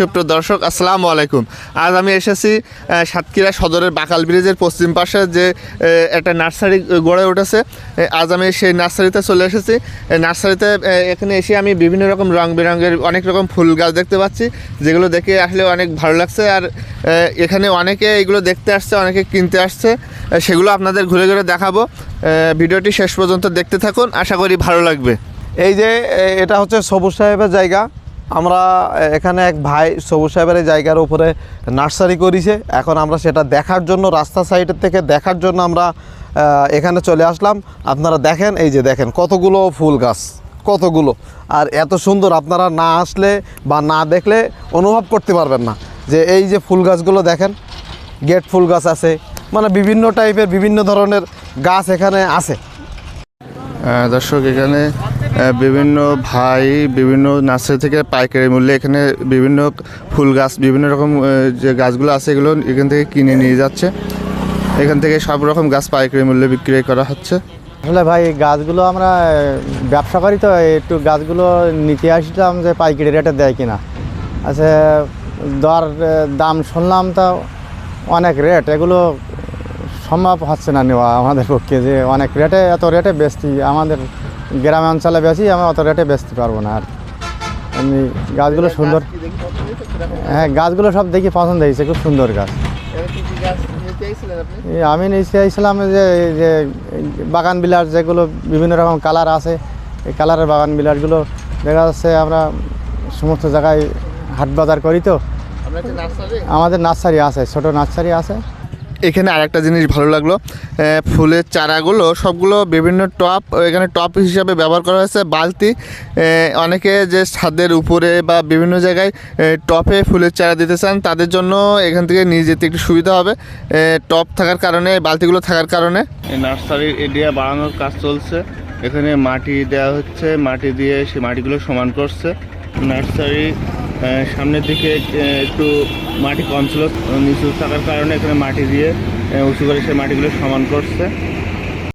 সুপ্রিয় দর্শক, আসসালামু আলাইকুম। আজ আমি এসেছি সাতক্ষীরা সদরের বাকাল ব্রিজের পশ্চিম পাশে যে একটা নার্সারি গড়ে উঠেছে। আজ আমি সেই নার্সারিতে চলে এসেছি। নার্সারিতে এখানে এসে আমি বিভিন্ন রকম রং বেরঙের অনেক রকম ফুল গাছ দেখতে পাচ্ছি, যেগুলো দেখে আসলে অনেক ভালো লাগছে। আর এখানে অনেকে এগুলো দেখতে আসছে, অনেকে কিনতে আসছে সেগুলো আপনাদের ঘুরে ঘুরে দেখাবো। ভিডিওটি শেষ পর্যন্ত দেখতে থাকুন, আশা করি ভালো লাগবে। এই যে এটা হচ্ছে সবুজ সাহেবের জায়গা। আমরা এখানে এক ভাই সবুজ সাহেবের জায়গার উপরে নার্সারি করেছে। এখন আমরা সেটা দেখার জন্য, রাস্তা সাইডের থেকে দেখার জন্য আমরা এখানে চলে আসলাম। আপনারা দেখেন, এই যে দেখেন, কতগুলো ফুল গাছ, কতগুলো। আর এত সুন্দর, আপনারা না আসলে বা না দেখলে অনুভব করতে পারবেন না। যে এই যে ফুল গাছগুলো দেখেন, গেট ফুল গাছ আছে মানে বিভিন্ন টাইপের, বিভিন্ন ধরনের গাছ এখানে আছে। দর্শক, এখানে বিভিন্ন ভাই, বিভিন্ন নার্সারি থেকে পাইকারি মূল্যে এখানে বিভিন্ন ফুল গাছ, বিভিন্ন রকম যে গাছগুলো আছে এগুলো এখান থেকে কিনে নিয়ে যাচ্ছে। এখান থেকে সব রকম গাছ পাইকারি মূল্যে বিক্রি করা হচ্ছে। আসলে ভাই গাছগুলো আমরা ব্যবসা করি তো একটু গাছগুলো নিতে আসলাম যে পাইকারি রেটে দেয় কিনা। আচ্ছা দর দাম শুনলাম তা অনেক রেট, এগুলো সম্ভব হচ্ছে না নেওয়া আমাদের পক্ষে যে অনেক রেটে, এত রেটে বেচতি আমাদের গ্রামে অঞ্চলে বেশি আমরা অত রেটে বেচতে পারব না আর। এমনি গাছগুলো সুন্দর হ্যাঁ গাছগুলো সব দেখি পছন্দ হয়েছে খুব সুন্দর গাছ। আমি নিচে চাইছিলাম যে যে বাগান বিলাস যেগুলো বিভিন্ন রকম কালার আছে এই কালারের বাগান বিলাসগুলো। দেখা যাচ্ছে আমরা সমস্ত জায়গায় হাট বাজার করি তো। আমাদের নার্সারি আছে ছোট নার্সারি আছে। এখানে আরেকটা জিনিস ভালো লাগল ফুলের চারাগুলো, সবগুলো বিভিন্ন টপ, এখানে টপ হিসাবে ব্যবহার করা হয়েছে, বালতি অনেকে যে ছাদের উপরে বা বিভিন্ন জায়গায় টপে ফুলের চারা দিতে চান, তাদের জন্য এখান থেকে নিয়ে যেতে একটু সুবিধা হবে টপ থাকার কারণে, বালতিগুলো থাকার কারণে। নার্সারির এরিয়া বাড়ানোর কাজ চলছে, এখানে মাটি দেওয়া হচ্ছে, মাটি দিয়ে সে মাটিগুলো সমান করছে। নার্সারি সামনের দিকে একটু মাটি কম ছিল নিচু থাকার কারণে এখানে মাটি দিয়ে উঁচু করে সে মাটিগুলো সমান করছে।